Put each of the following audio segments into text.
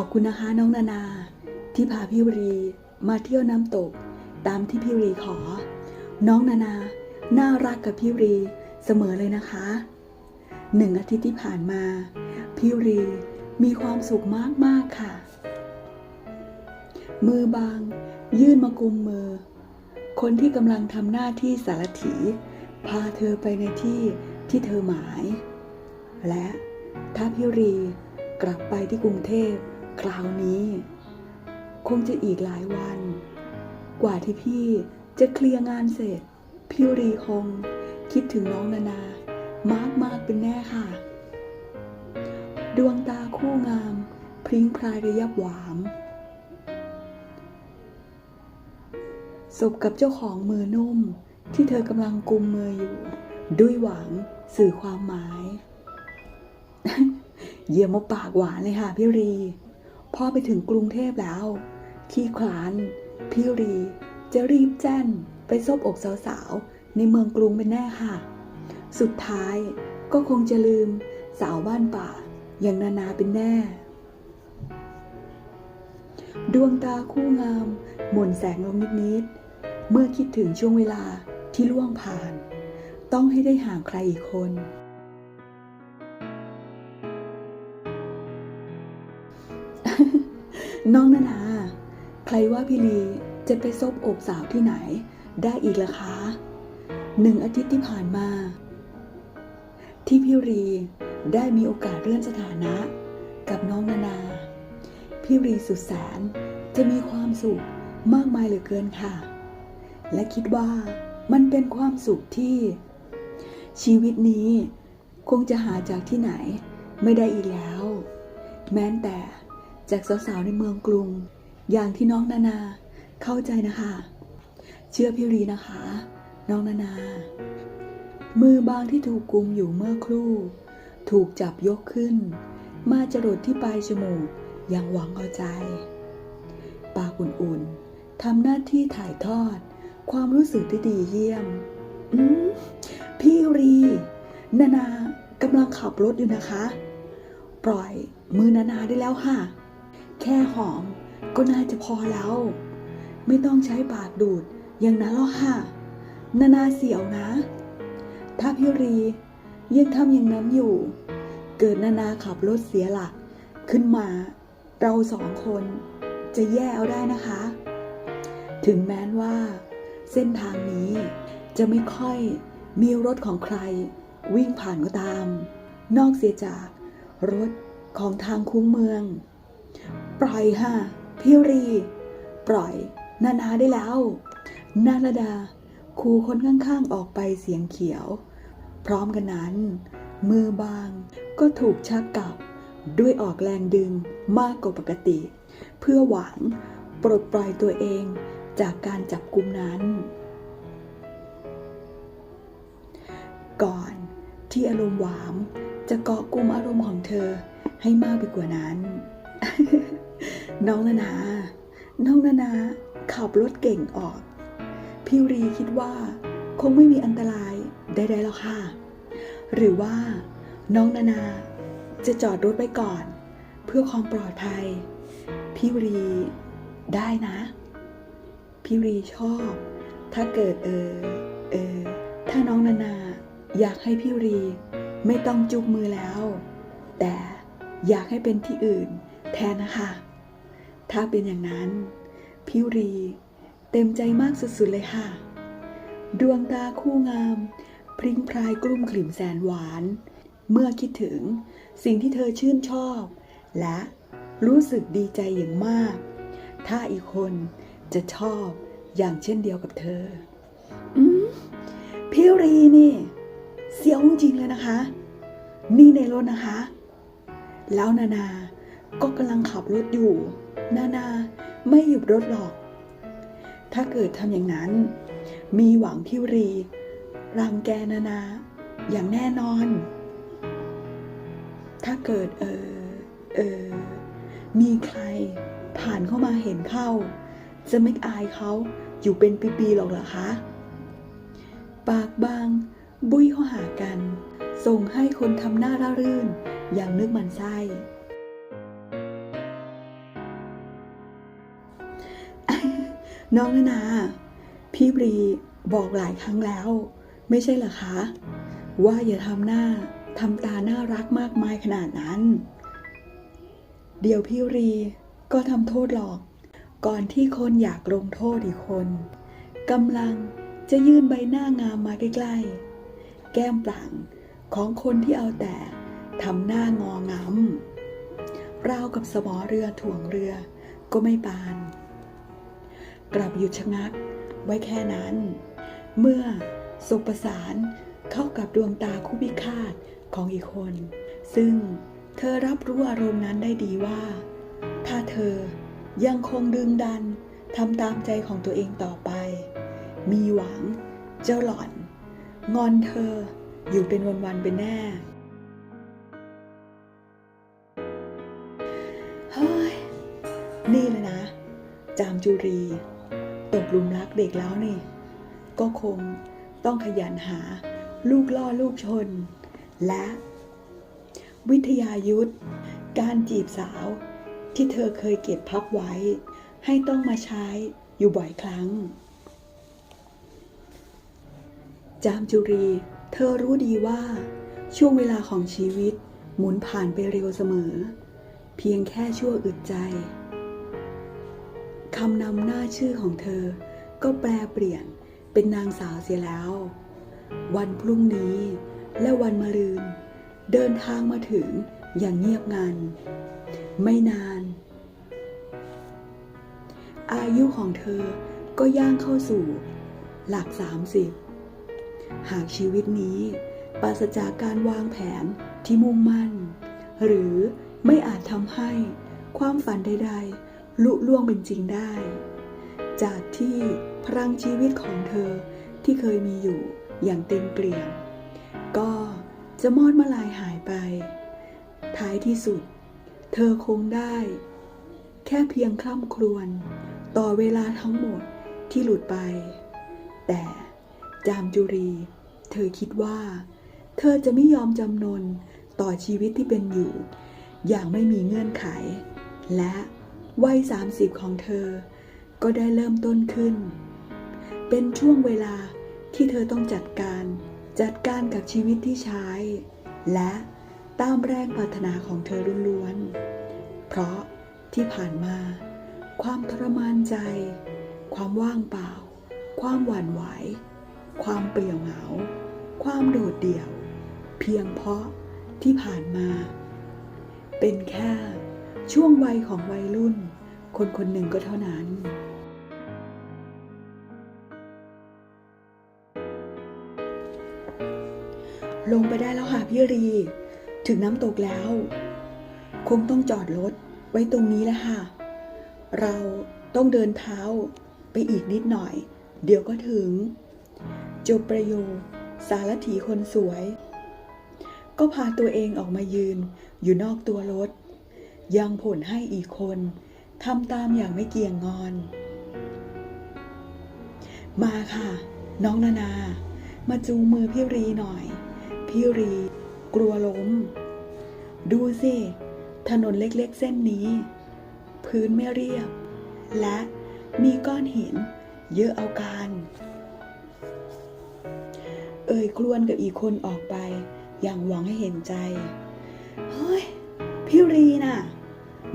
ขอบคุณนะคะน้องนานา ที่พาพี่วรีมาเที่ยวน้ำตก ตามที่พี่วรีขอ น้องนานา น่ารักกับพี่วรีเสมอเลยนะคะหนึ่งอาทิตย์ที่ผ่านมา พี่วรีมีความสุขมาก ๆ ค่ะ มือบาง ยื่นมากุมมือ คนที่กำลังทำหน้าที่สารถี พาเธอไปในที่ที่เธอหมาย และถ้าพี่รีกลับไปที่กรุงเทพ คราวนี้ คงจะอีกหลายวัน กว่าที่พี่จะเคลียร์งานเสร็จ พี่รีคงคิดถึงน้องนานามากมากเป็นแน่ค่ะ ดวงตาคู่งาม พริ้งพรายระยับหวามสบกับเจ้าของมือนุ่มที่เธอกำลังกุมมืออยู่ ด้วยหวังสื่อความหมาย เยี่ยมมกปากหวานเลยค่ะพี่รี พ่อไปถึงกรุงเทพแล้ว ขี้คลาน พี่รี จะรีบแจ้น ไปซบอกสาวๆ ในเมืองกรุงเป็นแน่ค่ะ สุดท้ายก็คงจะลืมสาวบ้านป่า อย่างนานาเป็นแน่ ดวงตาคู่งาม หม่นแสงลงนิดๆ เมื่อคิดถึงช่วงเวลาที่ล่วงผ่าน ต้องให้ได้ห่างใครอีกคน น้องนานาใครว่าพี่ลีจะไปซบอกสาวที่ไหน ได้อีกล่ะคะ หนึ่งอาทิตย์ที่ผ่านมา ที่พี่รีได้มีโอกาสเลื่อนสถานะ กับน้องนานา พี่รีสุดแสนจะมีความสุขมากมายเหลือเกินค่ะ และคิดว่ามันเป็นความสุขที่ ชีวิตนี้คงจะหาจากที่ไหนไม่ได้อีกแล้ว แม้แต่ จากสาวๆในเมืองกรุง อย่างที่น้องนานาเข้าใจนะคะ เชื่อพี่รีนะคะ น้องนานา มือบางที่ถูกกุมอยู่เมื่อครู่ ถูกจับยกขึ้น มาจรดที่ปลายจมูกอย่างหวังเอาใจ ปากอุ่นๆทำหน้าที่ถ่ายทอด ความรู้สึกที่ดีเยี่ยมอืมพี่รีนานากำลังขับรถอยู่นะคะ ปล่อยมือนานาได้แล้วค่ะ แค่หอมก็น่าจะพอแล้ว ไม่ต้องใช้ปากดูดอย่างนั้นหรอกค่ะ นานาเสียวนะ ถ้าพี่รียังทำอย่างนั้นอยู่ เกิดนานาขับรถเสียหลักขึ้นมา เราสองคนจะแย่เอาได้นะคะ ถึงแม้นว่า เส้นทางนี้จะไม่ค่อยมีรถของใคร วิ่งผ่านก็ตาม นอกเสียจากรถของทางคุ้งเมือง ปล่อยค่ะพี่รี ปล่อย นานาได้แล้ว นาราดาครูคนข้างๆออกไปเสียงเขียว พร้อมกันนั้น มือบางก็ถูกชักกลับด้วยออกแรงดึงมากกว่าปกติ เพื่อหวังปลดปล่อยตัวเองจากการจับกุมนั้น ก่อนที่อารมณ์หวามจะเกาะกลุ่มอารมณ์ของเธอให้มากไปกว่านั้น น้องนานา น้องนานา ขับรถเก่งออก พี่รีคิดว่า คงไม่มีอันตรายใดๆแล้วค่ะ หรือว่า น้องนานา จะจอดรถไว้ก่อน เพื่อความปลอดภัย พี่รีได้นะ พี่รีชอบ ถ้าเกิดเออเออถ้าน้องนานา อยากให้พี่รี ไม่ต้องจุกมือแล้ว แต่อยากให้เป็นที่อื่น แทนนะคะ ถ้าเป็นอย่างนั้นพี่รีเต็มใจมากสุดๆเลยค่ะ ดวงตาคู่งาม พริ้งพรายกลุ่มกลิ่มแสนหวาน เมื่อคิดถึงสิ่งที่เธอชื่นชอบ และรู้สึกดีใจอย่างมาก ถ้าอีกคนจะชอบอย่างเช่นเดียวกับเธอ อืมพี่รีนี่ เสียวจริงเลยนะคะ นี่ในรถนะคะ แล้วนานา ก็กำลังขับรถอยู่ นานาไม่หยุดรถหรอก ถ้าเกิดทำอย่างนั้น มีหวังพี่รีรังแกนานา อย่างแน่นอน ถ้าเกิดเออเออมีใครผ่านเข้ามาเห็นเข้า จะไม่อายเขาอยู่เป็นปีๆหรอกเหรอคะ ปากบาง บุ้ยเข้าหากัน ส่งให้คนทำหน้าร่ารื่น อย่างนึกมันไส้ น้องนานา พี่บรีบอกหลายครั้งแล้ว ไม่ใช่เหรอคะ ว่าอย่าทำหน้าทำตาน่ารักมากมายขนาดนั้น เดี๋ยวพี่รีก็ทำโทษหรอก ก่อนที่คนอยากลงโทษอีกคนกำลังจะยื่นใบหน้างามมาใกล้ๆ แก้มปลั่งของคนที่เอาแต่ทำหน้างองำราวกับสมอเรือถ่วงเรือก็ไม่ปาน กลับหยุดชะงักไว้แค่นั้น เมื่อสบประสานเข้ากับดวงตาคู่พิฆาตของอีกคน ซึ่งเธอรับรู้อารมณ์นั้นได้ดีว่า ถ้าเธอยังคงดึงดันทำตามใจของตัวเองต่อไป มีหวังเจ้าหล่อน งอนเธออยู่เป็นวันๆเป็นแน่เฮ้ยนี่เลยนะ จามจุรี ตกหลุมรักเด็กแล้วนี่ ก็คงต้องขยันหาลูกล่อลูกชน และ วิทยายุทธการจีบสาว ที่เธอเคยเก็บพับไว้ ให้ต้องมาใช้อยู่บ่อยครั้ง จามจุรี เธอรู้ดีว่า ช่วงเวลาของชีวิตหมุนผ่านไปเร็วเสมอ เพียงแค่ชั่วอึดใจ คำนำหน้าชื่อของเธอ ก็แปลเปลี่ยนเป็นนางสาวเสียแล้ว วันพรุ่งนี้และวันมะรืน เดินทางมาถึงอย่างเงียบงัน ไม่นาน อายุของเธอก็ย่างเข้าสู่ หลัก 30 หากชีวิตนี้ปราศจากการวางแผนที่มุ่งมั่น หรือไม่อาจทำให้ความฝันใด ๆ ลุล่วงเป็นจริงได้ จากที่พลังชีวิตของเธอที่เคยมีอยู่อย่างเต็มเปลี่ยมก็จะมอดมาลายหายไป ท้ายที่สุด เธอคงได้ แค่เพียงคล่ำครวญต่อเวลาทั้งหมดที่หลุดไป แต่จามจุรี เธอคิดว่า เธอจะไม่ยอมจำนนต่อชีวิตที่เป็นอยู่ อย่างไม่มีเงื่อนไข และ วัย 30 ของเธอ ก็ได้เริ่มต้นขึ้น เป็นช่วงเวลาที่เธอต้องจัดการจัดการกับชีวิตที่ใช้ และตามแรงปรารถนาของเธอล้วนๆ เพราะที่ผ่านมา ความทรมานใจ ความว่างเปล่า ความหวั่นไหว ความเปลี่ยวเหงา ความโดดเดี่ยว เพียงเพราะที่ผ่านมา เป็นแค่ช่วงวัยของวัยรุ่น คนคนหนึ่งก็เท่านั้นลงไปได้แล้วค่ะพี่รี ถึงน้ำตกแล้ว คงต้องจอดรถไว้ตรงนี้แล้วค่ะ เราต้องเดินเท้าไปอีกนิดหน่อย เดี๋ยวก็ถึง จบประโยคสารถีคนสวย ก็พาตัวเองออกมายืนอยู่นอกตัวรถ ยังผลให้อีกคน ทำตามอย่างไม่เกี่ยงงอน มาค่ะ น้องนานา มาจูงมือพี่รีหน่อย พี่รีกลัวล้ม ดูสิ ถนนเล็กๆเส้นนี้ พื้นไม่เรียบ และมีก้อนหิน เยอะเอาการ เอ่ยกลวนกับอีกคนออกไป อย่างหวังให้เห็นใจ เฮ้ย พี่รีน่ะ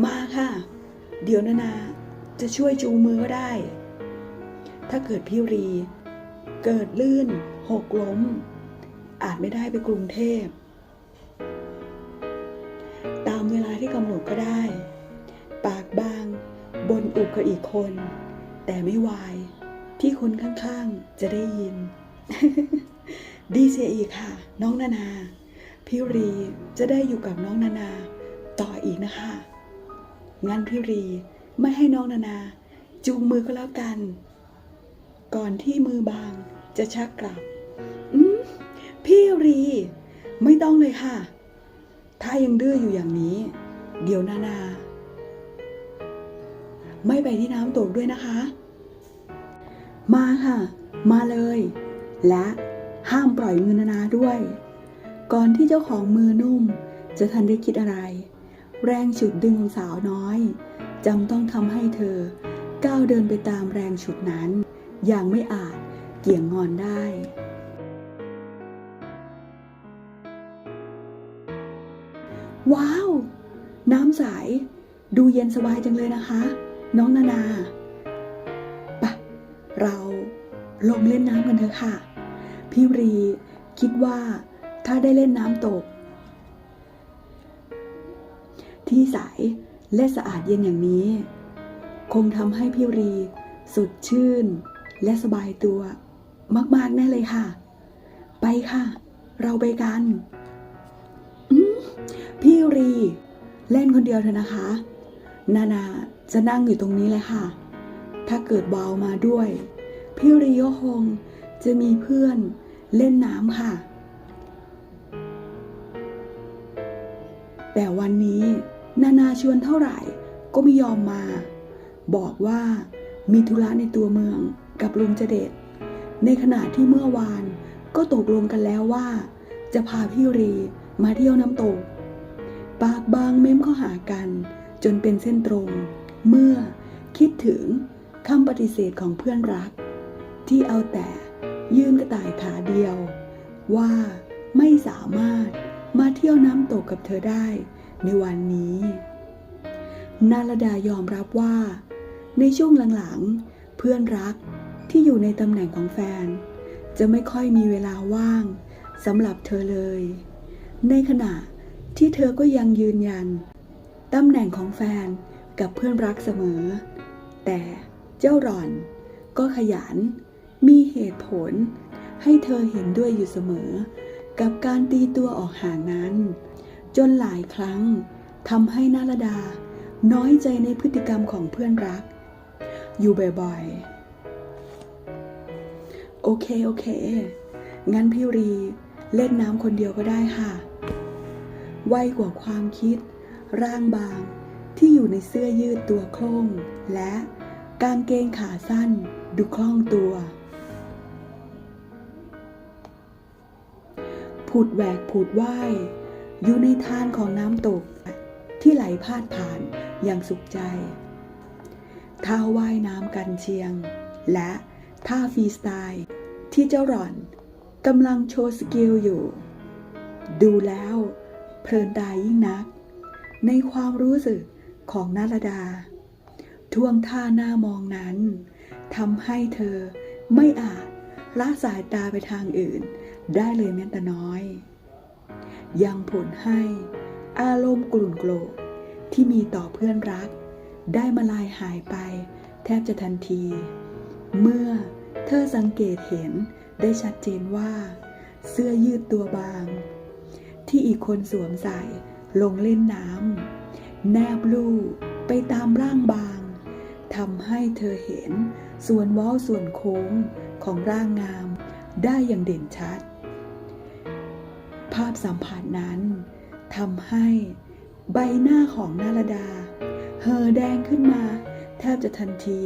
มาค่ะ เดี๋ยวนานาจะช่วยจูงมือก็ได้ ถ้าเกิดพี่รี เกิดลื่น หกล้ม อาจไม่ได้ไปกรุงเทพ ตามเวลาที่กำหนดก็ได้ ปากบาง บนอุกกับอีกคน แต่ไม่วาย ที่คนข้างๆ จะได้ยิน ดีเสียอีกค่ะ น้องนานา พี่รีจะได้อยู่กับน้องนานา ต่ออีกนะคะ งั้นพี่รีไม่ให้น้องนานาจูงมือก็แล้วกัน ก่อนที่มือบางจะชักกลับ อืมพี่รี ไม่ต้องเลยค่ะ ถ้ายังดื้ออยู่อย่างนี้ เดี๋ยวนานา ไม่ไปที่น้ำตกด้วยนะคะ มาค่ะ มาเลย และห้ามปล่อยมือนานาด้วย ก่อนที่เจ้าของมือนุ่ม จะทันได้คิดอะไร แรงฉุดดึงของสาวน้อยจำต้องทำให้เธอ ก้าวเดินไปตามแรงฉุดนั้น อย่างไม่อาจเกี่ยงงอนได้ว้าว น้ำใส ดูเย็นสบายจังเลยนะคะ น้องนานาปะเราลงเล่นน้ำกันเถอะค่ะ พี่รีคิดว่าถ้าได้เล่นน้ำตก ที่ใสและสะอาดเย็นอย่างนี้ คงทำให้พี่รีสดชื่น และสบายตัว มากๆแน่เลยค่ะ ไปค่ะ เราไปกันพี่รี เล่นคนเดียวเถอะนะคะ นานาจะนั่งอยู่ตรงนี้เลยค่ะ ถ้าเกิดวาวมาด้วย พี่รีก็คงจะมีเพื่อนเล่นน้ำค่ะ แต่วันนี้ นานาชวนเท่าไหร่ก็ไม่ยอมมา บอกว่ามีธุระในตัวเมืองกับลุงเจเดตในขณะที่เมื่อวานก็ตกลงกันแล้วว่า จะพาพี่รีมาเที่ยวน้ำตก ปากบางเม้มข้าหากัน จนเป็นเส้นตรง เมื่อคิดถึงคำปฏิเสธของเพื่อนรัก ที่เอาแต่ยืนกระต่ายขาเดียว ว่าไม่สามารถมาเที่ยวน้ำตกกับเธอได้ ในวันนี้ นาลดายอมรับว่า ในช่วงหลังๆ เพื่อนรักที่อยู่ในตำแหน่งของแฟน จะไม่ค่อยมีเวลาว่างสำหรับเธอเลย ในขณะที่เธอก็ยังยืนยันตำแหน่งของแฟนกับเพื่อนรักเสมอ แต่เจ้าหล่อนก็ขยัน มีเหตุผลให้เธอเห็นด้วยอยู่เสมอ กับการตีตัวออกห่างนั้น จนหลายครั้งทำให้นาลดา น้อยใจในพฤติกรรมของเพื่อนรัก อยู่บ่อยๆ โอเค โอเค งั้นพี่รีเล่นน้ำคนเดียวก็ได้ค่ะไวกว่าความคิด ร่างบางที่อยู่ในเสื้อยืดตัวโคร่ง และกางเกงขาสั้นดูคล่องตัว ผุดแหวกผุดว่าย อยู่ในทานของน้ำตกที่ไหลพาดผ่านอย่างสุขใจ ท่าว่ายน้ำกันเชียง และท่าฟรีสไตล์ที่เจ้าหล่อนกำลังโชว์สกิลอยู่ ดูแล้วเพลินตายยิ่งนัก ในความรู้สึกของนารดา ท่วงท่าหน้ามองนั้นทำให้เธอไม่อาจละสายตาไปทางอื่นได้เลยแม้แต่น้อย ยังผลให้ อารมณ์กลุ่นโกรธที่มีต่อเพื่อนรัก ได้มาลายหายไป แทบจะทันที เมื่อเธอสังเกตเห็นได้ชัดเจนว่า เสื้อยืดตัวบาง ที่อีกคนสวมใส่ลงเล่นน้ำแนบลู่ไปตามร่างบางทำให้เธอเห็นส่วนว้าส่วนโค้งของร่างงามได้อย่างเด่นชัด ภาพสัมผัสนั้นทำให้ใบหน้าของนาลดา เห่อแดงขึ้นมา แทบจะทันที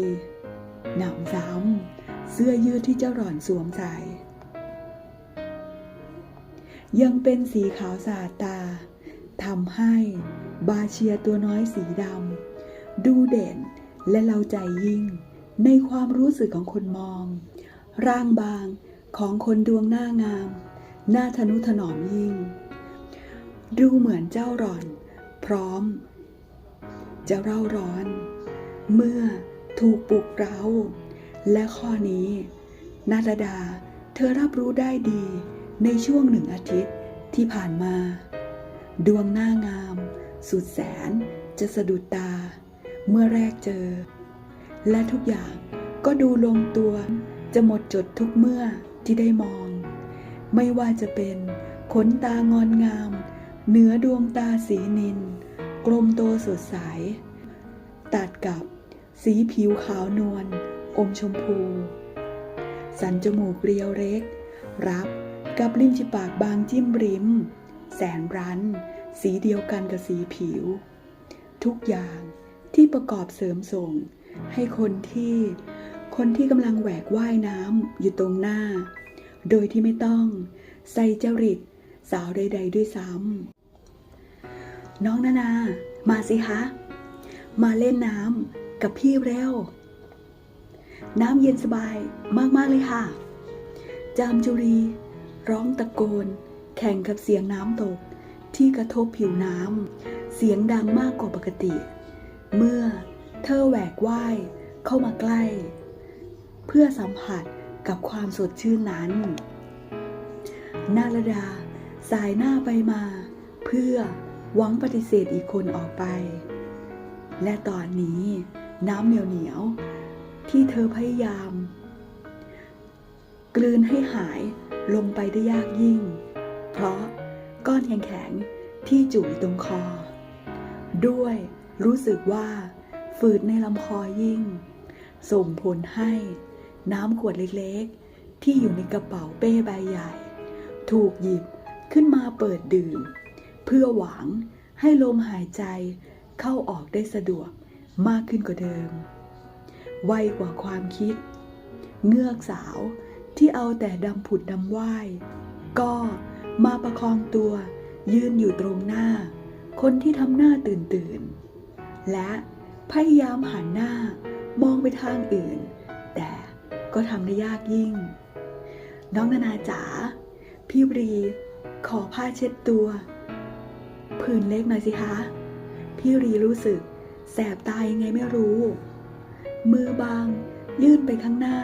หนำซ้ำเสื้อยืดที่เจ้าหล่อนสวมใส่ ยังเป็นสีขาวสะอาดตาทำให้บาเชียตัวน้อยสีดำดูเด่นและเล้าใจยิ่งในความรู้สึกของคนมอง ร่างบางของคนดวงหน้างาม หน้าทนุถนอมยิ่ง ดูเหมือนเจ้าหล่อน พร้อม จะเร่าร้อน เมื่อถูกปลุกเร้า และข้อนี้นาตดาเธอรับรู้ได้ดีในช่วงหนึ่งอาทิตย์ที่ผ่านมา ดวงหน้างาม สุดแสนจะสะดุดตา เมื่อแรกเจอ และทุกอย่างก็ดูลงตัวจะหมดจดทุกเมื่อที่ได้มอง ไม่ว่าจะเป็นขนตางอนงาม เหนือดวงตาสีนิน กลมโตสดใส ตัดกับสีผิวขาวนวล อมชมพู สันจมูกเรียวเล็ก รับกับริมฝีปากบางจิ้มริม แสนรัน สีเดียวกันกับสีผิว ทุกอย่างที่ประกอบเสริมส่ง ให้คนที่ คนที่กำลังแหวกว่ายน้ำอยู่ตรงหน้า โดยที่ไม่ต้องใส่จริตสาวใด ๆ ด้วยซ้ำน้องนานา มาสิคะ มาเล่นน้ำกับพี่เร็ว น้ำเย็นสบายมากๆเลยค่ะ จามจุรี ร้องตะโกน แข่งกับเสียงน้ำตกที่กระทบผิวน้ำ เสียงดังมากกว่าปกติ เมื่อเธอแหวกว่ายเข้ามาใกล้ เพื่อสัมผัส กับความสดชื่นนั้น นาลดาสายหน้าไปมา เพื่อหวังปฏิเสธอีกคนออกไป และตอนนี้น้ำเหนียวเหนียวที่เธอพยายาม กลืนให้หายลงไปได้ยากยิ่ง เพราะก้อนแข็งๆที่จุ่ยตรงคอ ด้วยรู้สึกว่าฝืดในลำคอยิ่ง ส่งผลให้ น้ำขวดเล็กๆ ที่อยู่ในกระเป๋าเป้ใบใหญ่ ถูกหยิบขึ้นมาเปิดดื่ม เพื่อหวังให้ลมหายใจเข้าออกได้สะดวกมากขึ้นกว่าเดิม ไวกว่าความคิด เงือกสาวที่เอาแต่ดำผุดดำว่ายก็มาประคองตัวยืนอยู่ตรงหน้า คนที่ทำหน้าตื่นตื่น และพยายามหันหน้ามองไปทางอื่น ก็ทำได้ยากยิ่ง น้องนานาจ๋าพี่บรีขอผ้าเช็ดตัวผืนเล็กหน่อยสิคะ พี่รีรู้สึก แสบตายังไงไม่รู้ มือบางยื่นไปข้างหน้า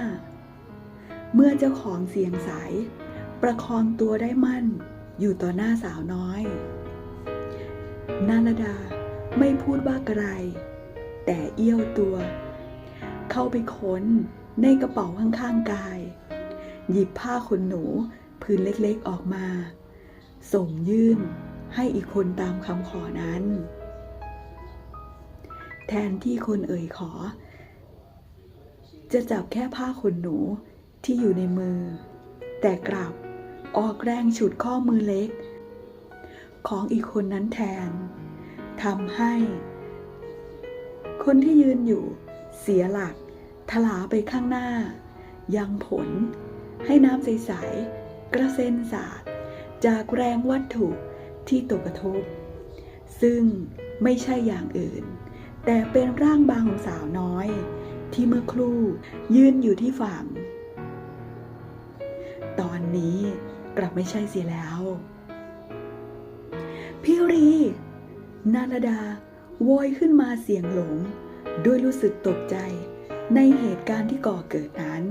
เมื่อเจ้าของเสียงสาย ประคองตัวได้มั่น อยู่ต่อหน้าสาวน้อย นาลดาไม่พูดว่าอะไร แต่เอี้ยวตัว เข้าไปค้น ในกระเป๋าข้างๆกาย หยิบผ้าขนหนูผืนเล็กๆออกมา ส่งยื่นให้อีกคนตามคำขอนั้น แทนที่คนเอ่ยขอ จะจับแค่ผ้าขนหนูที่อยู่ในมือ แต่กลับออกแรงฉุดข้อมือเล็ก ของอีกคนนั้นแทนทำให้ คนที่ยืนอยู่เสียหลัก ถลาไปข้างหน้า ยังผลให้น้ำใสๆกระเซ็นสาดจากแรงวัตถุที่ตกกระทบ ซึ่งไม่ใช่อย่างอื่น แต่เป็นร่างบางของสาวน้อย ที่เมื่อครู่ยืนอยู่ที่ฝั่ง ตอนนี้กลับไม่ใช่เสียแล้ว พี่รี นาลดาโวยขึ้นมาเสียงหลง ด้วยรู้สึกตกใจ ในเหตุการณ์ที่ก่อเกิดนั้น